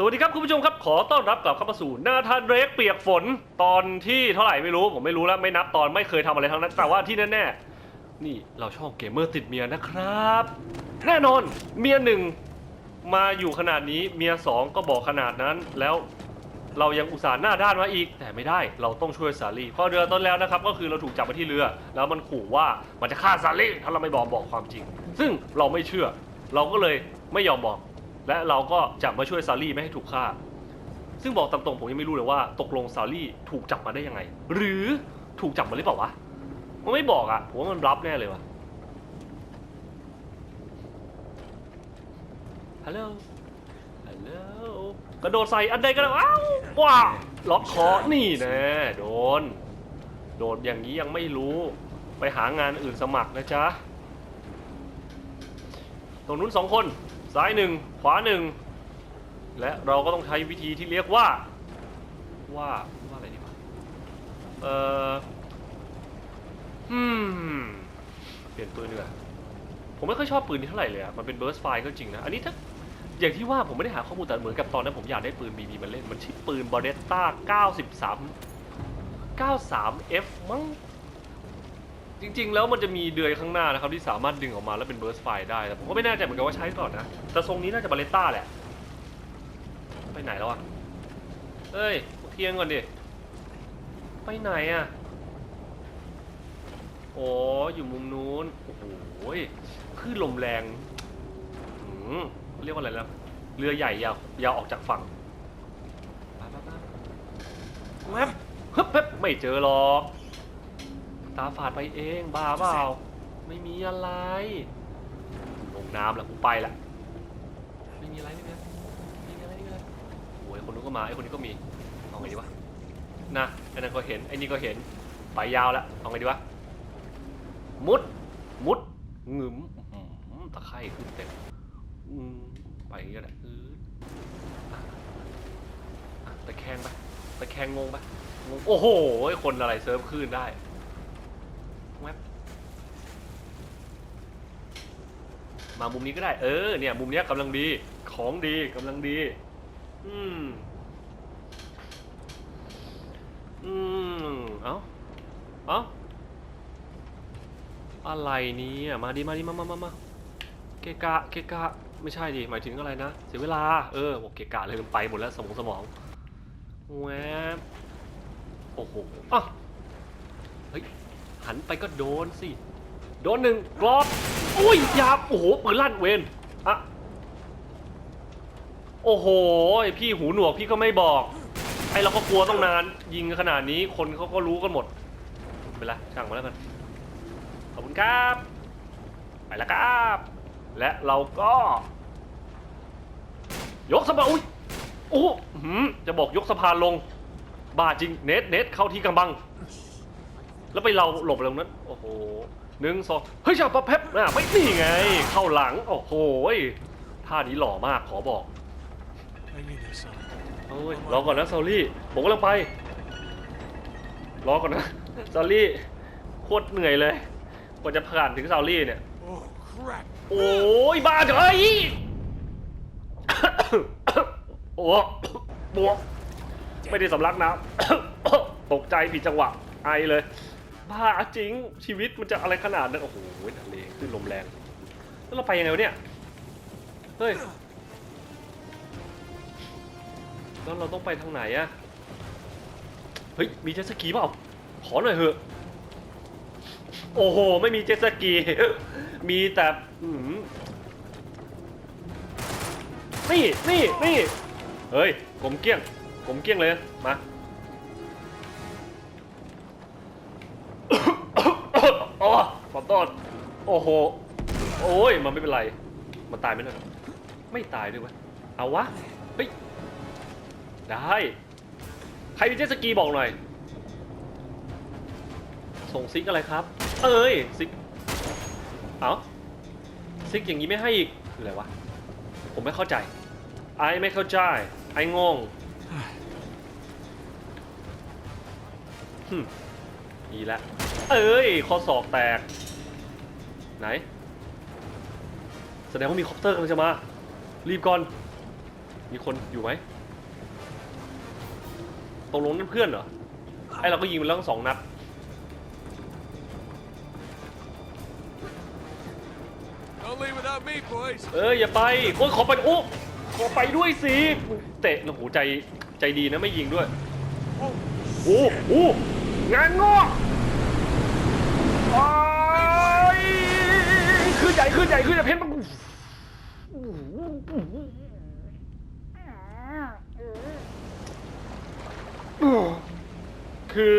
สวัสดีครับคุณผู้ชมครับขอต้อนรับกลับเข้ามาสู่นาธานเรกเปียกฝนตอนที่เท่าไหร่ไม่รู้ผมไม่รู้แล้วไม่นับตอนไม่เคยทำอะไรทั้งนั้นแต่ว่าที่แน่ๆนี่เราชอบเกมเมอร์ติดเมียนะครับ แน่นอนเมียหนึ่งมาอยู่ขนาดนี้เมียสองก็บอกขนาดนั้นแล้วเรายังอุตส่าห์หน้าด้านมาอีก แต่ไม่ได้เราต้องช่วยซารีเพอเรือต้นแล้วนะครับ ก็คือเราถูกจับมาที่เรือ แล้วมันขู่ว่ามันจะฆ่าซารีถ้าเราไม่บอกบอกความจริง ซึ่งเราไม่เชื่อ เราก็เลยไม่ยอมบอก และเราก็จะมาช่วยซารี่ไม่ให้ถูกฆ่า ซึ่งบอกตามตรงผมยังไม่รู้เลยว่าตกลงซารี่ถูกจับมาได้ยังไง หรือถูกจับมาหรือเปล่าวะ มันไม่บอกอะ่ะผมว่ามันรับแน่เลยวะฮัลโหล ฮัลโหล กระโดดใส่อันใดก็ได้อ้าวว้าล็อกคอ นี่แน่โดน โดนอย่างนี้ยังไม่รู้ ไปหางานอื่นสมัครนะจ๊ะ ตรงนู้นสองคน ซ้ายหนึ่งขวาหนึ่งและเราก็ต้องใช้วิธีที่เรียกว่า ว่าว่าอะไรดีวะเอ่ออืมเปลี่ยนปืนดีกว่าผมไม่ค่อยชอบปืนนี้เท่าไหร่เลยอะมันเป็นเบิร์สไฟก็จริงนะ อันนี้ถ้าอย่างที่ว่าผมไม่ได้หาข้อมูลแต่เหมือนกับตอนนั้นผมอยากได้ปืน BB มาเล่น มันชื่อปืนบอเ e ตต้า93 93F มั้ง จริง ๆ แล้วมันจะมีเดือยข้างหน้านะครับที่สามารถดึงออกมาแล้วเป็นเบิร์สไฟได้แต่ผมก็ไม่แน่ใจเหมือนกันว่าใช้ก่อนนะแต่ทรงนี้น่าจะบาเลต้าแหละไปไหนแล้วอะเอ้ยเคียร์ก่อนดิไปไหนอะโอ้อยู่มุมนู้นโอ้โหคลื่นลมแรงอืมเรียกว่าอะไรนะเรือใหญ่ยาวยาวออกจากฝั่งไปไปไปแวบฮึบเพ็บไม่เจอหรอก ตาฝาดไปเองบ้าเปล่าไม่มีอะไรลงน้ำละกูไปละไม่มีอะไรไม่มีอะไรไม่มีอะไรไม่มีอะไรโอ้ยคนนู้นก็มาไอ้คนนี้ก็มีเอาไงดีวะนะไอ้นั่นก็เห็นไอ้นี่ก็เห็นไปยาวละเอาไงดีวะมุดมุดงึมอื้อหือตะไคร่ขึ้นเต็มอืมไปอย่างเงี้ยแหละอืออะอะตะแคงไปตะแคงงงไปงงโอ้โหคนอะไรเซิร์ฟคลื่นได้แวบ มามุมนี้ก็ได้ เออ เนี่ย มุมเนี้ยกำลังดี ของดีกำลังดี อืม อืม เอ้า เอ้า อะไรเนี่ยมาดีมาดีมามามามาเกะกะ เกะกะ ไม่ใช่ดิ หมายถึงอะไรนะ เสียเวลา เออบอกเกะกะเลยมันไปหมดแล้วสมองสมองแวบโอ้โหอะเฮ้ย หันไปก็โดนสิ โดนหนึ่งกรอบ อุ้ยยาบโอ้โหปืนลั่นเวนอะโอ้โหพี่หูหนวกพี่ก็ไม่บอกไอเราก็กลัวต้องนานยิงขนาดนี้คนเขาก็รู้กันหมดไม่เป็นไรช่างมาแล้วกันขอบคุณครับไปแล้วครับ และเราก็ ยกสะพานอุ้ยโอ้โหอื้อหือจะบอกยกสะพานลง บ้าจริงเน็ตเน็ตเข้าที่กำบัง แล้วไปเราหลบไรตรงนั้น โอ้โห หนึ่งสองเฮ้ยจับปะแพบอะไม่นี่ไง เข้าหลัง โอ้โหท่านี้หล่อมากขอบอกโอ้ยรอก่อนนะซอรี่ผมกำลังไป รอก่อนนะซอรี่โคตรเหนื่อยเลยกว่าจะผ่านถึงซอรี่เนี่ย โอ้ยบ้าเอะเอ้ยโอ้บวกไม่ได้สำลักน้ำตกใจผิดจังหวะไอเลย บ้าจริง ชีวิตมันจะอะไรขนาดนั้น โอ้โหทะเลขึ้นลมแรง แล้วเราไปยังไงวะเนี่ย เฮ้ย แล้วเราต้องไปทางไหนอะเฮ้ย มีเจ็ตสกีเปล่า ขอหน่อยเถอะ โอ้โห ไม่มีเจ็ตสกี มีแต่อืมนี่ นี่ นี่ เฮ้ยผมเกี้ยงผมเกี้ยงเลย มา โทษโอ้โห โอ้ย มันไม่เป็นไร มันตายไหมเนี่ยไม่ตายด้วยวะเอาวะ เฮ้ย ได้ ใครมีเจ็ตสกีบอกหน่อย ส่งซิกอะไรครับ เอ้ย ซิก เอ้าซิกอย่างนี้ไม่ให้อีกอะไรวะ ผมไม่เข้าใจ ไอ้ไม่เข้าใจ ไอ้งงหึดีแล้ว เอ้ย ข้อศอกแตก ไหน แสดงว่ามีคอปเตอร์กำลังจะมา รีบก่อน มีคนอยู่ไหมตรงนู้นนั่นเพื่อนเหรอ ไอเราก็ยิงไปแล้วทั้งสองนัด Don't leave without me, boys. เอออย่าไปโอ้ยขอไปโอ้ขอไปด้วยสิ เตะโอ้โหใจใจดีนะไม่ยิงด้วย Oh, โอ้โหงานงอกโอ้ย ขึ้นใหญ่ขึ้นใหญ่ขึ้นใหญ่เพชรมคือ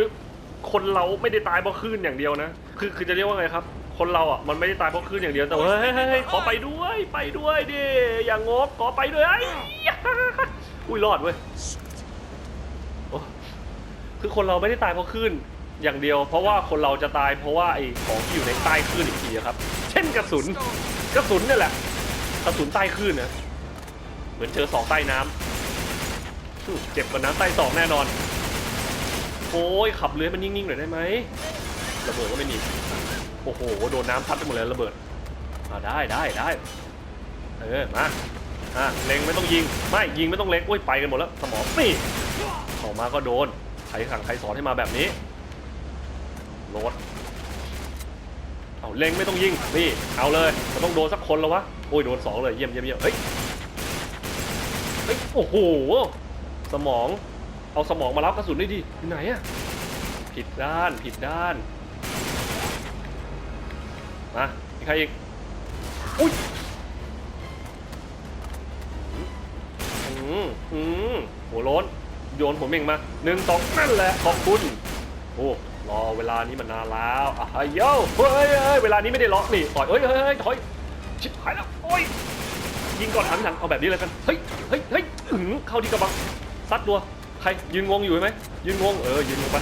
คนเราไม่ได้ตายเพราะคลื่นอย่างเดียวนะ คือคือจะเรียกว่าไงครับ คนเราอะมันไม่ได้ตายเพราะคลื่นอย่างเดียวแต่ว่าเฮ้ยเฮ้ยเฮ้ยขอไปด้วยไปด้วยดิอย่างงกขอไปด้วยไอ้ยอุ้ยรอดเว้ยโอ้คือคนเราไม่ได้ตายเพราะคลื่น อย่างเดียว เพราะว่าคนเราจะตายเพราะว่าไอ้ของที่อยู่ในใต้คลื่นอีกทีครับ เช่นกระสุนกระสุนเนี่ยแหละกระสุนใต้คลื่นนะเหมือนเจอสองใต้น้ำเจ็บกว่าน้ำใต้สองแน่นอนโอ้ยขับเรือมันนิ่งๆหน่อยได้ไหมระเบิดก็ไม่มีโอ้โหโดนน้ำพัดไปหมดเลยระเบิดอ่าได้ได้ได้เออมาอะเล็งไม่ต้องยิงไม่ยิงไม่ต้องเล็งโอ้ยไปกันหมดแล้วสมองนี่ออกมาก็โดนใครสั่งใครสอนให้มาแบบนี้ โหลดเอาเล็งไม่ต้องยิงนี่เอาเลยมันต้องโดนสักคนแล้ววะโอ้ยโดนสองเลยเยี่ยมเยี่ยมเยี่ยมเฮ้ยเฮ้ยโอ้โหสมองเอาสมองมารับกระสุนได้ดิอยู่ไหนอะผิดด้านผิดด้านมามีใครอีกอุ้ยอืมอืมหัวโล้นโยนหัวเม่งมาหนึ่งสองนั่นแหละขอบคุณโอ้ รอเวลานี้มานนานแล้วอะเฮ้ยโย่เฮ้ยเฮ้ยเวลานี้ไม่ได้ล็อกนี่ต่อยเฮ้ยเฮ้ยเฮ้ยถอยชิบหายแล้วโอ้ยยิงก่อนหันหลังเอาแบบนี้เลยกันเฮ้ยเฮ้ยเฮ้ยอื้อเข้าที่กระบังซัดตัวใครยืนงงอยู่ไหมยืนงงเออยืนงงไป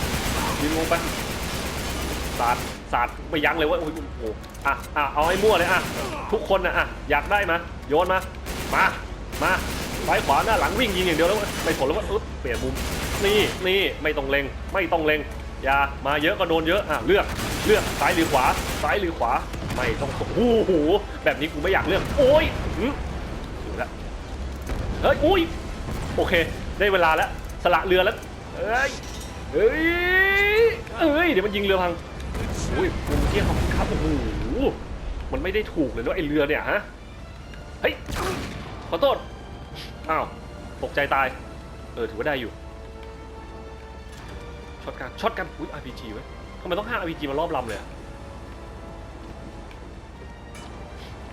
ยืนงงไปสาดสาดไปยั้งเลยว่าโอ้ยโหอะอะเอาให้มั่วเลยอะทุกคนนะอะอยากได้มาโยนมามามาซ้ายขวาหน้าหลังวิ่งยิงอย่างเดียวแล้วไม่ผลแล้วว่าอึ๊บเปลี่ยนมุมนี่นี่ไม่ต้องเล็งไม่ต้องเล็ง อย่ามาเยอะก็โดนเยอะอะเลือกเลือกซ้ายหรือขวาซ้ายหรือขวาไม่ต้องโอ้โหแบบนี้กูไม่อยากเลือกโอ้ยอืมอยู่แล้วเฮ้ยอุ้ยโอเค ได้เวลาแล้วสละเรือแล้วเอ้ยเฮ้ยเอ้ยเดี๋ยวมันยิงเรือพังอุ้ยมุมเกี้ยขอบคุณครับโอ้โหมันไม่ได้ถูกเลยแล้วไอเรือเนี่ยฮะเฮ้ยขอโทษอ้าวตกใจตายเออถือว่าได้อยู่ ช็อตกันช็อตกันอุ้ย RPG ไว้ยทำไมต้องห้าม RPG มารอบลำเลยอะ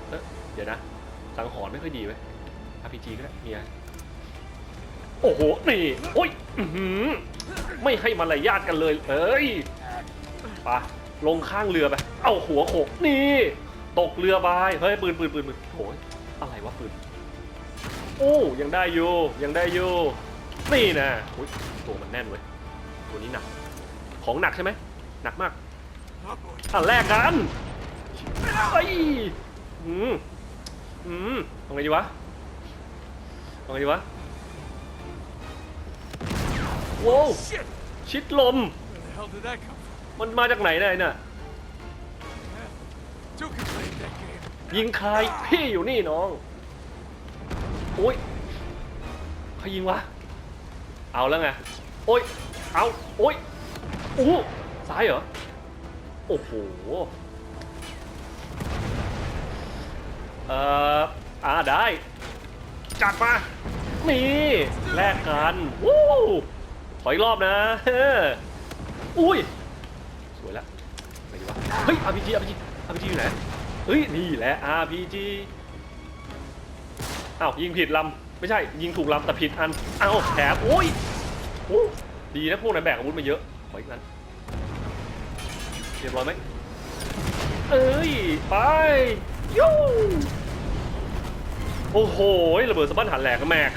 เอ๊ะเดี๋ยวนะ สังหรณ์ไม่ค่อยดีไว้ย RPG ก็ได้เมียโอ้โห นี่โอ้ยอื้อหือไม่ให้มารยาทกันเลย เอ้ยไปะลงข้างเรือไป เอาหัวโขกนี่ ตกเรือไปเฮ้ย ปืนปืนปืนปืนโอ้ยอะไรวะปืน โอ้ยังได้อยู่ ยังได้อยู่ นี่นะอุ้ยตัวมันแน่นเว้ย ตัวนี้หนัก ของหนักใช่ไหมหนักมาก oh boy. อะแลกกันไอ้ยอืมอืมทำไงดีวะทำไงดีวะโว้ว Shit! ชิดลม Where the hell did that come from? มันมาจากไหนเนี่ยไอ้น่ะ Two can play that game. ยิงใครพี่อยู่นี่น้องโอ้ยใครยิงวะ เอาแล้วไง โอ้ย เอาโอ้ยอู้ซ้ายเหรอ โอ้โห เอ่อ อ่าได้ จัดมา นี่แลกกันวู้ถอยรอบนะอุ้ย สวยแล้วไปดีวะ เฮ้ย RPG RPG RPG อยู่ไหน เฮ้ย นี่แหละ RPG อ้าวยิงผิดลำ ไม่ใช่ยิงถูกลำแต่ผิดอันอ้าวแถมโอ้ยอ้ ดีนะพวกนั้นแบกอาวุธมาเยอะขออีกนั้นเรียบร้อยไหมเอ้ย ไปยูโอ้โหระเบิดสะบั้นหันแหลกแมก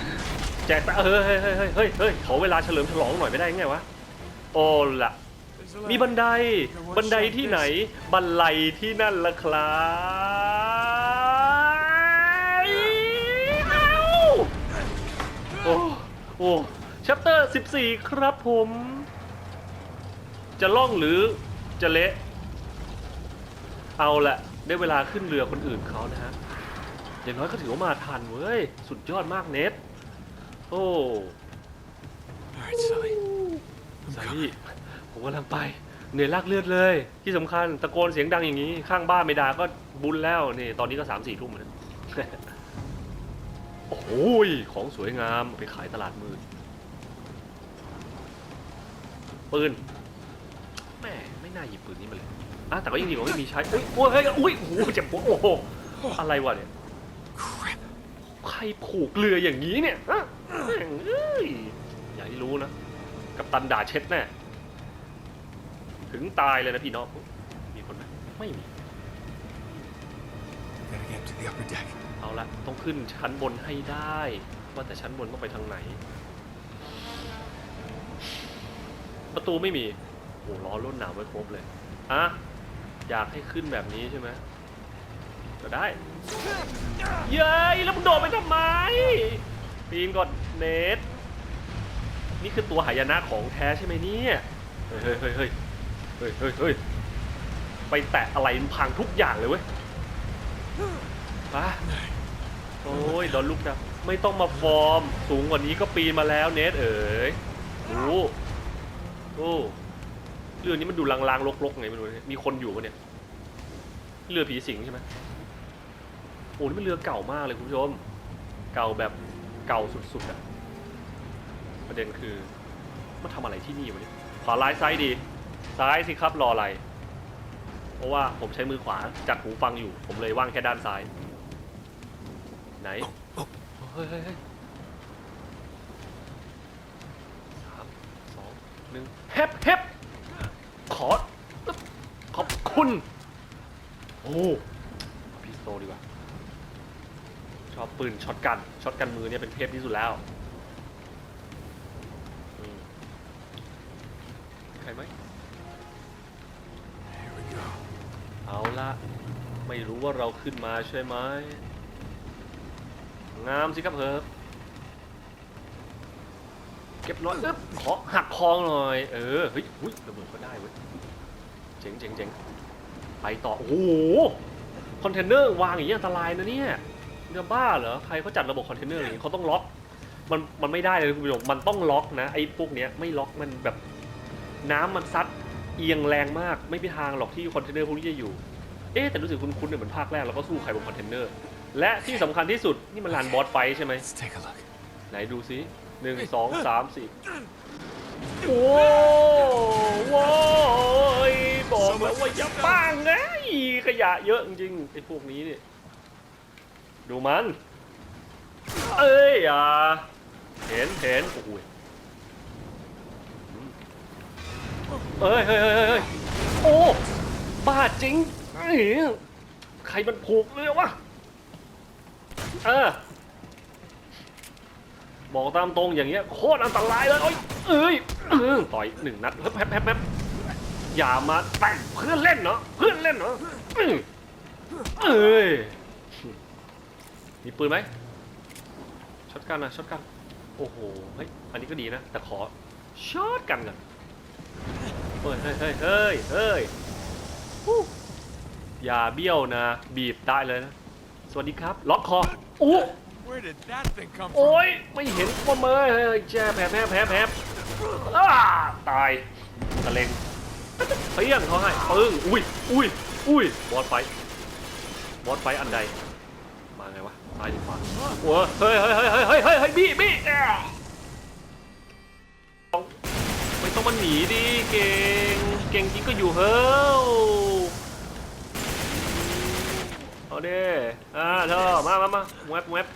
แจกต่เฮ้ยเฮ้ยเฮ้ยเฮ้ยเฮ้ยขอเวลาเฉลิมฉลองหน่อยไม่ได้ไงวะโอ้ล่ะ มีบันไดบันไดที่ไหน บันไลที่นั่นละครับโอ้โอ้ ชัปเตอร์ 14 ครับผม จะล่องหรือจะเละ เอาละได้เวลาขึ้นเรือคนอื่นเขานะฮะ อย่างน้อยก็ถือว่ามาทันเว้ย สุดยอดมากเน็ต โอ้ All right, Sully. สายพี่ผมกำลังไป เหนื่อยลากเลือดเลย ที่สำคัญตะโกนเสียงดังอย่างนี้ ข้างบ้านไม่ด่าก็บุญแล้วนี่ตอนนี้ก็สามสี่ทุ่มแล้ว โอ้โหยของสวยงามเอาไปขายตลาดมืด ปืนแม่ไม่น่าหยิบปืนนี้มาเลยอะแต่ก็ยังดีกว่าไม่มีใช้อุ้ยโอ้ยเฮ้ยอุ้ยโอ้โหเจ็บปวดโอ้โหอะไรวะเนี่ย Crap. ใครผูกเรืออย่างนี้เนี่ยฮะแม่งเอ้ยอย่าให้รู้นะ กับตันด่าเช็ดแน่ถึงตายเลยนะพี่น้องมีคนไหมไม่มี Gotta get to the upper deck. เอาละต้องขึ้นชั้นบนให้ได้ ว่าแต่ชั้นบนต้องไปทางไหน ประตูไม่มีโอ้ล้อรุ่นหนาวไว้ครบเลยอะอยากให้ขึ้นแบบนี้ใช่ไหมก็ได้ เย้ยแล้วมึงโดดไปทำไมปีนก่อนเนทนี่คือตัวหายนะของแท้ใช่ไหมเนี่ยเฮ้ยเฮ้ยเฮ้ยเฮ้ยเฮ้ยเฮ้ยเฮ้ยไปแตะอะไรมันพังทุกอย่างเลยเว้ยไปโอ้ยโดนลูกนะไม่ต้องมาฟอร์ม สูงกว่านี้ก็ปีนมาแล้วเนทเอ๋ยดู โอ้เรือนี้มันดูลางๆลกๆไงไม่รู้เนี่ยมีคนอยู่ปะเนี่ยเรือผีสิงใช่ไหมโอ้นี่เป็นเรือเก่ามากเลยคุณผู้ชม เก่าแบบเก่าสุดๆอะประเด็นคือมาทำอะไรที่นี่วะเนี่ยขวาร้ายซ้ายดีซ้ายสิครับรออะไร เพราะว่าผมใช้มือขวาจัดหูฟังอยู่ ผมเลยว่างแค่ด้านซ้าย ไหนเฮ้ยเฮ้ยเฮ้ยสามสองหนึ่ง เฮบเฮบขอ ขอบคุณ โอ้พิสโตดีกว่า ชอบปืนช็อตกัน ช็อตกันมือเนี่ยเป็นเทพที่สุดแล้วใครไหมเอาละไม่รู้ว่าเราขึ้นมาใช่ไหมงามสิครับเพิร์ เก็บร้อยอึ๊บขอหักคอหน่อย เออ เฮ้ยหุ้ยระเบิดก็ได้เว้ย เจ๋งเจ๋งเจ๋งไปต่อ โอ้โห คอนเทนเนอร์วางอย่างนี้อันตรายนะเนี่ยจะบ้าเหรอ ใครเขาจัดระบบคอนเทนเนอร์อย่างนี้เขาต้องล็อก มันมันไม่ได้เลยคุณผู้ชม มันต้องล็อกนะไอ้พวกเนี้ยไม่ล็อกมันแบบน้ำมันซัดเอียงแรงมาก ไม่มีทางหรอกที่คอนเทนเนอร์พวกนี้จะอยู่ เอ๊ะแต่รู้สึกคุ้นๆเนี่ยเหมือนภาคแรกเราก็สู้ใครบนคอนเทนเนอร์ และที่สำคัญที่สุดนี่มันลานบอสไฟท์ใช่ไหม Let's take a look. ไหนดูซิ หนึ่งสองสามสี่โอ้โว้ยบอกแล้วว่าอย่าป้างไงขยะเยอะจริงๆไอ้พวกนี้เนี่ยดูมัน เอ้ยอะเห็นเห็นโอ้โหเอ้ยเฮ้ยเฮ้ยเฮ้ยโอ้บ้าจริงเอ้ใครมันผูกเลยวะเออ บอกตามตรงอย่างเงี้ยโคตรอันตรายเลยโอ้ยเอ้ยเอต่อยหนึ่งนัดแป๊บแป๊บแป๊บอย่ามาแต่งเพื่อนเล่นเนาะเพื่อนเล่นเนาะเอ้ยเอ้ยมีปืนไหมช็อตกันนะช็อตกันโอ้โหเฮ้ยอันนี้ก็ดีนะ แต่ขอช็อตกันกันเฮ้ยเฮ้ยเฮ้ยเฮ้ยอย่าเบี้ยวนะ บีบได้เลยนะ สวัสดีครับ ล็อกคอโอ้ Where did that thing come โอ้ from? ยไม่เห็นว่าเมยเฮ้ยแช่แผลแผลแผลแผลอ้าตายตะเลงเปี้ยงเขาให้ปึ้งอุ้ยอุ้ยอุ้ยบอสไฟท์บอสไฟท์อันใด มาไงวะซ้ายหรือขวาโอ้ยเฮ้ยเฮ้ยเฮ้ยเฮ้ยเฮ้ยเฮ้ยเฮ้ยบี้บี้แอะไม่ต้องมาหนีดิเก่งเก่งจริงก็อยู่เฮ้ยเอาเด้อ่าเธอมามามาแวบแวบ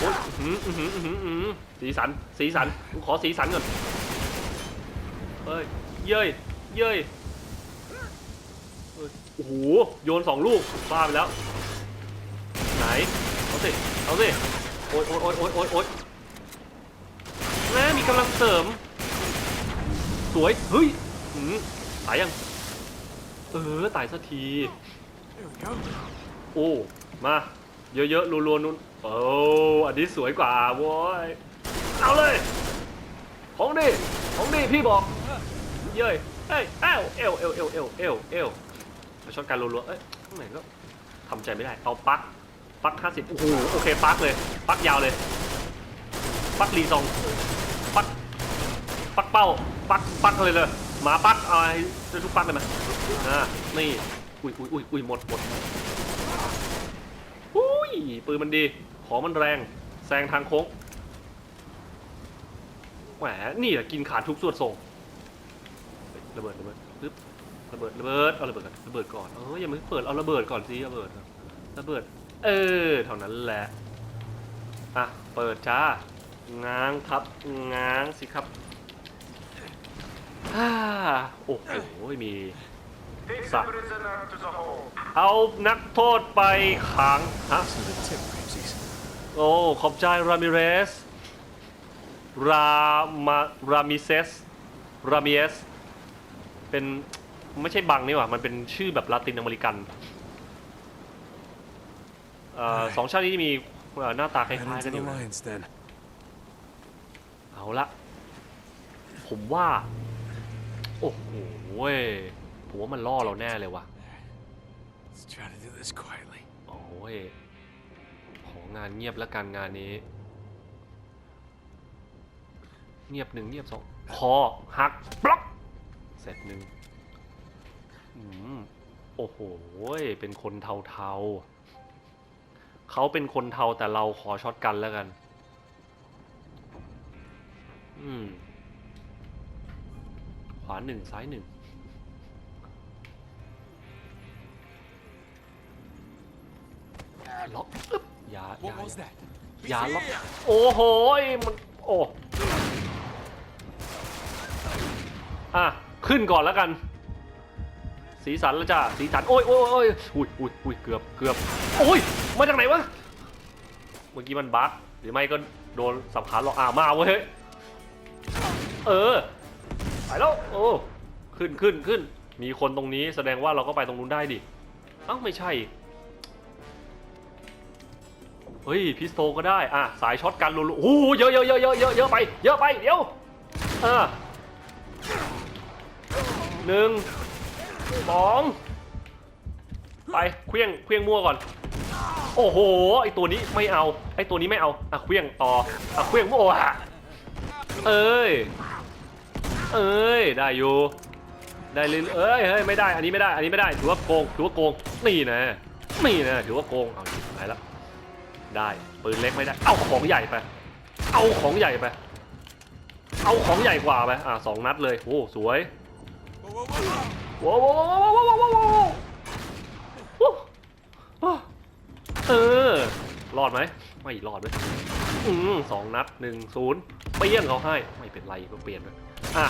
โอ้ยอื้อหืออื้อหืออื้อหือสีสัน สีสันกูขอสีสันก่อน เฮ้ย เย้ย เย้ยเฮ้ยโอ้โห โยนสองลูก บ้าไปแล้ว ไหน เอาสิ เอาสิ โอ๊ยโอ๊ยโอ๊ยโอ๊ยโอ๊ยโอ๊ยแม่มีกำลังเสริม สวย เฮ้ยหืมตายยัง เออ ตายสักที โอ้ มา เยอะๆรัวๆนุ่น โอ้อันนี้สวยกว่าโว้ยเอาเลยของดีของดีพี่บอกเย้ยเอ้ยเอ้วเอวเอวเอวเอวเอวเอวไปช็อตการรัวๆเอ้ยไหนก็ทำใจไม่ได้เอาปักปักห้าสิบโอ้โหโอเคปักเลยปักยาวเลยปักรีซองปักปักเป้าปักปักเลยเลยหมาปักเอาให้ทุกปักเลยไหมอ่านี่อุ้ยอุ้ยอุ้ยอุ้ยหมดหมด ปืนมันดี ของมันแรง แซงทางโค้ง แหม นี่แหละกินขาดทุกส่วนทรงระเบิดระเบิดปึ๊บระเบิดระเบิด เอาระเบิดก่อนระเบิดก่อน เอออย่ามาเปิด เอาระเบิดก่อนสิระเบิดระเบิด เออ เท่านั้นแหละ อะ เปิดจ้า ง้างครับ ง้างสิครับฮ่า โอ้โห มี สัตว์เอานักโทษไปขังฮะ To the tip, Ramses. โอ้ ขอบใจรามิเรส รามารามิเซส รามิเอส เป็นไม่ใช่บังนี่หว่า มันเป็นชื่อแบบลาตินอเมริกันเอ่อสองชาตินี้มีเอ่อหน้าตาค Head ล้ายๆ into กันอ the ยู่นะ lion's den. เอาละ ผมว่า โอ้โหเว้ย ผมว่ามันล่อเราแน่เลยว่ะ Let's try to do this quietly. โอ้ยของานเงียบแล้วกันงานนี้ เงียบหนึ่งเงียบสองคอหักบล็อกเสร็จหนึ่งอืมโอ้โห เป็นคนเทาๆเขาเป็นคนเทาแต่เราขอช็อตกันแล้วกัน อืมขวาหนึ่งซ้ายหนึ่ง ล็อกอึ๊บอย่าอย่า What was that? อย่าล็อกโอ้โหยมันโอ้อะขึ้นก่อนแล้วกัน สีสันแล้วจ้าสีสันโอ้ยโอ้ยโอ้ยอุ้ยอุ้ยอุ้ยเกือบเกือบโอ้ยมาจากไหนวะเมื่อกี้มันบั๊กหรือไม่ก็โดนสับขาหลอกอ่ามาเว้ยเฮ้ยเออไปแล้วโอ้ขึ้นขึ้นขึ้นมีคนตรงนี้แสดงว่าเราก็ไปตรงนู้นได้ดิเอ้าไม่ใช่ เฮ้ยพิสโตก็ได้ อะ สายช็อตกันลุลุโอ้เยอะเยอะเยอะเยอะเยอะเยอะไป เยอะไป เดี๋ยว อ่าหนึ่งสองไปเคลี้ยงเคลี้ยงมั่วก่อน โอ้โห ไอตัวนี้ไม่เอา ไอตัวนี้ไม่เอา อะเคลี้ยงต่อ อะเคลี้ยงมั่วอะเอ้ย เอ้ย ได้อยู่ ได้เลยเอ้ย เฮ้ย ไม่ได้ อันนี้ไม่ได้ อันนี้ไม่ได้ ถือว่าโกง ถือว่าโกง นี่นะนี่นะถือว่าโกง เอาหายแล้ว ได้ปืนเล็กไม่ได้ เอาของใหญ่ไป เอาของใหญ่ไป เอาของใหญ่กว่าไป อ่าสองนัดเลย โอ้สวยว้าวว้าวว้าวว้าวว้าวว้าวเออ รอดไหม ไม่รอดเลยอืมสองนัดหนึ่งศูนย์เปี้ยงเขาให้ ไม่เป็นไรก็เปลี่ยนไปอะ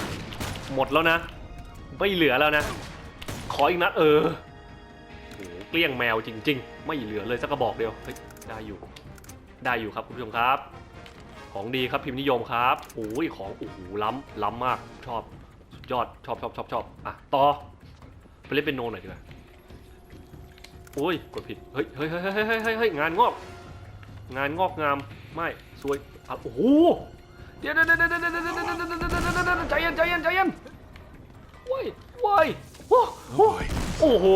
หมดแล้วนะ ไม่เหลือแล้วนะ ขออีกนัดเออโหเกลี้ยงแมวจริง ๆ ไม่เหลือเลยสักกระบอกเดียวเฮ้ย ได้อยู่ ได้อยู่ครับคุณผู้ชมครับ ของดีครับพิมพ์นิยมครับโอ้ยของโอ้โหล้ำล้ำมากชอบยอดชอบชอบชอบชอบอะต่อไปเล่นเป็นโนหน่อยดีกว่าโอ้ยกดผิดเฮ้ยเฮ้ยเฮ้ยเฮ้ยเฮ้ยงานงอก งานงอกงามไม่สวยอะโอ้โหเดี๋ยวเดี๋ยวเดี๋ยวเดี๋ยวเดี๋ยวเดี๋ยวเดี๋ยวเดี๋ยวเดี๋ยวใจเย็นใจเย็นใจเย็นว้ายว้ยโอ้โหโอ้โห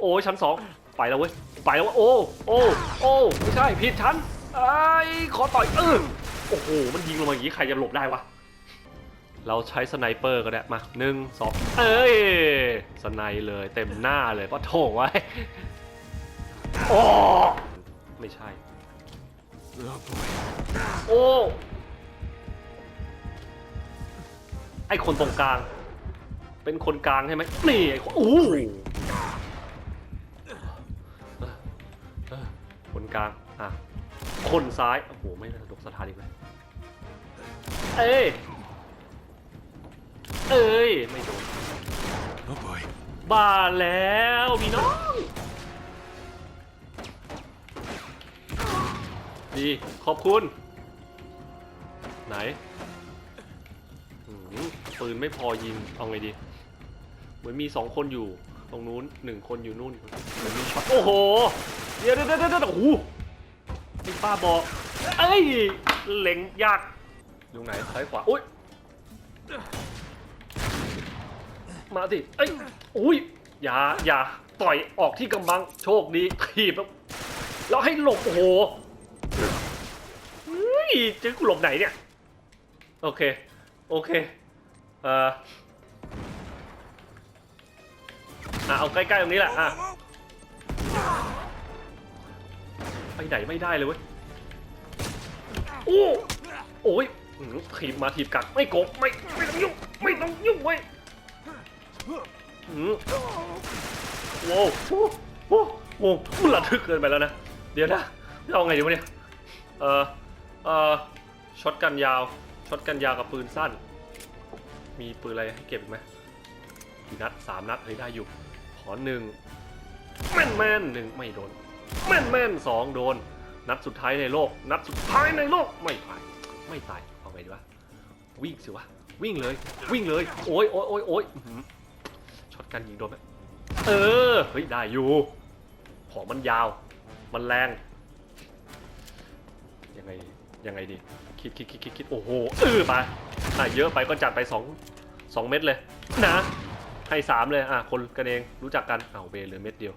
โอ้ยชั้นสอง ไปแล้วเว้ยไปแล้วว้ยโอ้โอ้โอ้ไม่ใช่ผิดชั้นไอ้ขอต่อยเออโอ้โหมันยิงลงมาอย่างนี้ใครจะหลบได้วะเราใช้สไนเปอร์ก็ได้มาหนึ่งสองเอ้ยสไนเลยเต็มหน้าเลยก็โถไว้โอ้ไม่ใช่โอ้ไอคนตรงกลาง เป็นคนกลางใช่ไหมนี่ไอคนอู้เอ กลาง อะ คนซ้าย โอ้โห ไม่น่าตกสถานอีกเลยเอ้ย เอ้ย ไม่โดน Oh boy. บ้าแล้วพี่น้อง ดีขอบคุณ ไหนอืมปืนไม่พอยิง เอาไงดี เหมือนมีสองคนอยู่ ตรงนู้นหนึ่งคนอยู่นู่นเหมือนมีช็อตโอ้โห เดี๋ยวเดี๋ยวเดี๋ยวเดี๋ยวโอ้โหไอ้ป้าบอกเอ้ยเล็งยากอยู่ไหนซ้ายขวาอุ้ยมาสิเอ้ยอุ้ยอย่าอย่าต่อยออกที่กำบังโชคดีถีบแล้วแล้วให้หลบโอ้โหเฮ้ยเจะกูหลบไหนเนี่ยโอเคโอเคเอ่ออะเอาใกล้ๆตรงนี้แหละอะ ไปไหนไม่ได้เลยเว้ยโอ้โอ้ยถีบมาถีบกลับไม่โกงไม่ไม่ต้องยุ่งไม่ต้องยุ่งเว้ยอื้อโว้วโอ้โหโอ้โหมันระทึกเกินไปแล้วนะ เดี๋ยวนะจะเอาไงดีวะเนี่ยเอ่อเอ่อช็อตกันยาวช็อตกันยาวกับปืนสั้น มีปืนอะไรให้เก็บอีกไหมกี่นัดสามนัดเฮ้ยได้อยู่ขอหนึ่งแม่นแม่นหนึ่งไม่โดน แม่นแม่นสองโดน นัดสุดท้ายในโลก นัดสุดท้ายในโลกไม่ตายไม่ตายเอาไงดีวะวิ่งสิวะวิ่งเลย วิ่งเลย โอ้ยโอ้ยโอ้ยโอ้ยช็อตกันยิงโดนไหมเออเฮ้ยได้อยู่ของมันยาว มันแรงยังไงยังไงดีคิดคิดคิดคิดคิดโอ้โหเออไปอะเยอะไปก็จัดไปสองสองเม็ดเลย นะ ให้สามเลยอะคนกันเองรู้จักกันเอาเวเหลือเม็ดเดียว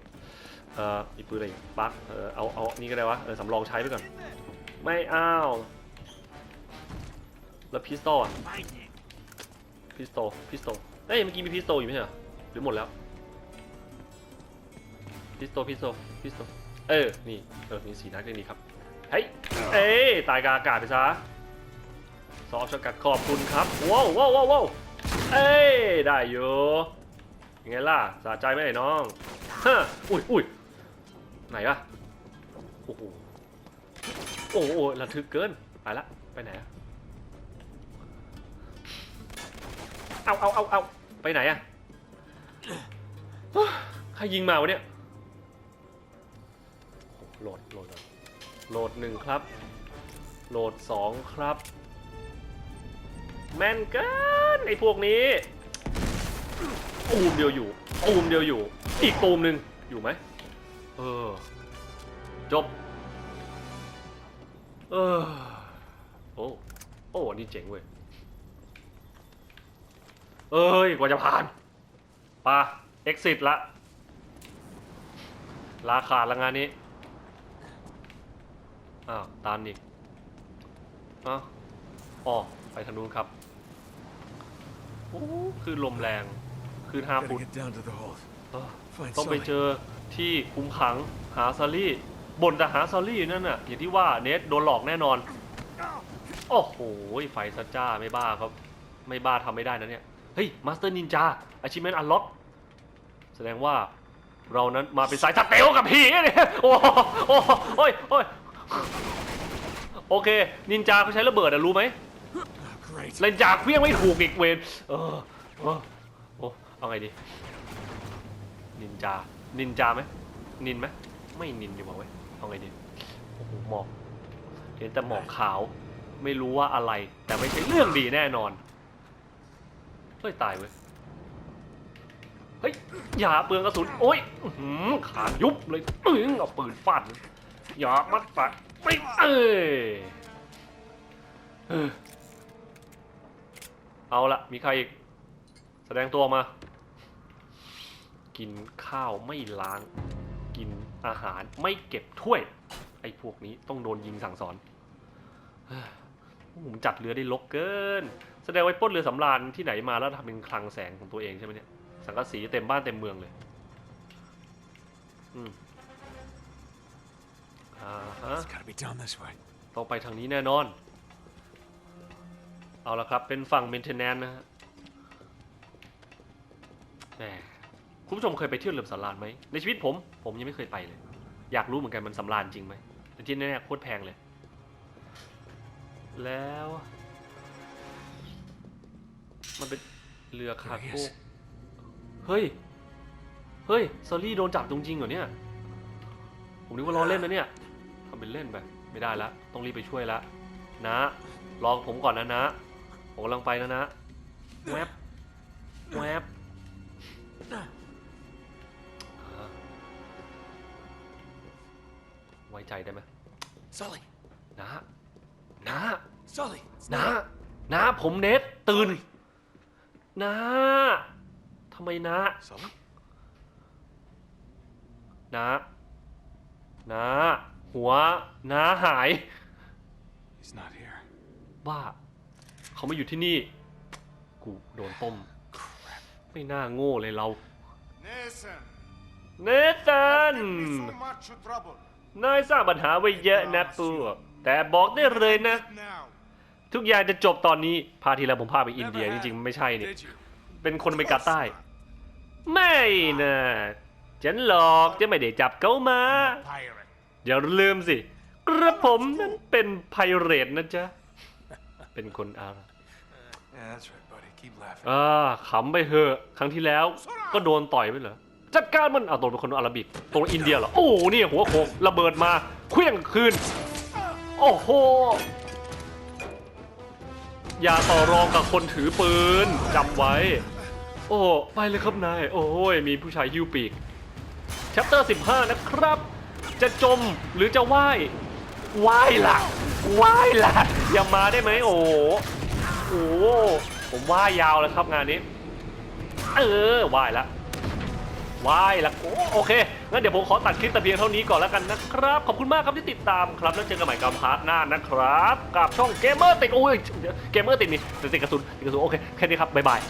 เอ่ออีกปืนอะไรอีกบักเออเอาเอานี่ก็ได้วะเออสำรองใช้ไปก่อน ไม่เอาวแล้วพิสตอลพิสโตพิสโตเอ้ยเมื่อกี้มีพิสโตอยู่ไม่ใช่เหรอหรือหมดแล้วพิสโตพิสโตพิสโตเออนี่เออมีสีนัดเลยนี่ครับเฮ้ยเอ้ยตายกาอากาศไปซะซอฟชกัดขอบคุณครับว้าวว้าวว้าวว้าวเอ้ยได้อยู่ยังไงล่ะสะใจไหมไอ้น้องฮะอุ้ยอุ้ย ไหนอะโอ้โหโอ้โหระทึกเกิน ไปละ ไปไหนอะเอาเอาเอาเอาไปไหนอะใครยิงมาวะเนี่ยโอ้โหลดโหลดโหลดหนึ่งครับ โหลดสองครับ แม่นเกินไอ้พวกนี้ตูมเดียวอยู่ตูมเดียวอยู่ อีกตูมหนึ่งอยู่ไหม เออ จบ เออ โอ้ โอ้นี่เจ๋งเว้ย เอ้ย กว่าจะผ่านปะ exit ละ ลาขาดละงานนี้ อ้าว ตามอีกอ้าวอ๋อ ไปทางนู้นครับ โอ้ คือลมแรง คือห้า Gotta ฟุต get down to the hold. เออ Find ต้องไป Sully. เจอ ที่คุมขังหาซารี่บ่นแต่หาซารี่นั่นน่ะอย่างที่ว่าเนทโดนหลอกแน่นอน โอ้โหไฟซัดจ้าไม่บ้าครับ ไม่บ้าทำไม่ได้นะเนี่ย เฮ้ยมาสเตอร์นินจาอาชิเมนอันล็อกแสดงว่าเรานั้นมาเป็นสายสเตลกับผีเนี่ยโอ้โหโอ้โอ้ยโอ้ยโอเค นินจาเขาใช้ระเบิดอะรู้ไหมเลนจากเพี้ยงไม่ถูกอีกเวนเออเออโอ้เอาไงดีนินจา นินจาไหมนินไหมไม่นินดีกว่าเว้ยเอาไงดีโอ้โหหมอกเห็นแต่หมอกขาว ไม่รู้ว่าอะไร แต่ไม่ใช่เรื่องดีแน่นอนเฮ้ยตายเว้ยเฮ้ยอย่าเปลืองกระสุนโอ้ยหือขายุบเลยปึ้งเอาปืนฟาดอย่ามัดปะไม่เอ้ยเอาละมีใครอีก แสดงตัวมา กินข้าวไม่ล้าง กินอาหารไม่เก็บถ้วย ไอ้พวกนี้ต้องโดนยิงสั่งสอนเฮ้ยผมจัดเรือได้ลกเกิน แสดงไว้ปล้นเรือสำราญที่ไหนมาแล้วทำเป็นคลังแสงของตัวเองใช่ไหมเนี่ย สังกะสีเต็มบ้านเต็มเมืองเลย อืมอ่าฮะ It's gotta be down this way. ต้องไปทางนี้แน่นอน เอาละครับ เป็นฝั่ง maintenance นะฮะแหม คุณผู้ชมเคยไปเที่ยวเรือสำราญไหมในชีวิตผม ผมยังไม่เคยไปเลย อยากรู้เหมือนกันมันสำราญจริงไหมแต่ที่แน่ๆโคตรแพงเลย แล้ว มันเป็นเรือคาร์โก้ Yes. เฮ้ย เฮ้ยซอรี่โดนจับจริงๆเหรอเนี่ย ผมนึกว่าล้อเล่นนะเนี่ยทำเป็นเล่นไปไม่ได้ละ ต้องรีบไปช่วยละนะรอผมก่อนนะนะ ผมกำลังไปนะนะแวบแวบ ไว้ใจได้ไหม Sully. นะนะ Sully. It's นะ นะ ผมเน็ตตื่น นะทำไมนะ Sully. นะนะ หัวน้าหาย He's not here. บ้าเขาไม่อยู่ที่นี่ กูโดนต้ม ไม่น่าโง่เลยเรา Nathan, เนตัน give me so much trouble. นายสร้างปัญหาไว้เยอะนะปูแต่บอกได้เลยนะ Now, ทุกอย่างจะจบตอนนี้ พาทีแล้วผมพาไปอินเดียจริงๆ ไม่ใช่นี่ Did you? เป็นคนอเมริกาใต้ ไม่นะฉันหลอกจะไม่ได้จับเขามา pirate. อย่าลืมสิ กระผมนั้นเป็นไพเรตนะจ๊ะ เป็นคนอาหรับ Yeah, that's right, buddy. Keep laughing. อ่าขำไปเถอะ ครั้งที่แล้วก็โดนต่อยไปเหรอ จัดการมันเอาตัวเป็นคนอาหรับิกตรงอินเดียเหรอโอ้นี่หัวโขกระเบิดมาเคลื่องคืน โอ้โหอย่าต่อรองกับคนถือปืนจำไว้ โอ้ไปเลยครับนาย โอ้ยมีผู้ชายฮิ้วปีกแชปเตอร์15 นะครับ จะจมหรือจะว่ายว่ายล่ะว่ายล่ะอย่ามาได้ไหมโอ้โหโอ้โหผมว่ายยาวแล้วครับงานนี้ เออว่ายละ ว่ายละโอ้โอเค งั้นเดี๋ยวผมขอตัดคลิปแต่เพียงเท่านี้ก่อนแล้วกันนะครับ ขอบคุณมากครับที่ติดตามครับ แล้วเจอกันใหม่กับพาร์ทหน้านะครับ กับช่องเกมเมอร์ติดโอ้ยเกมเมอร์ติดนี่ติดกระสุนติดกระสุนโอเค แค่นี้ครับ บ๊ายบาย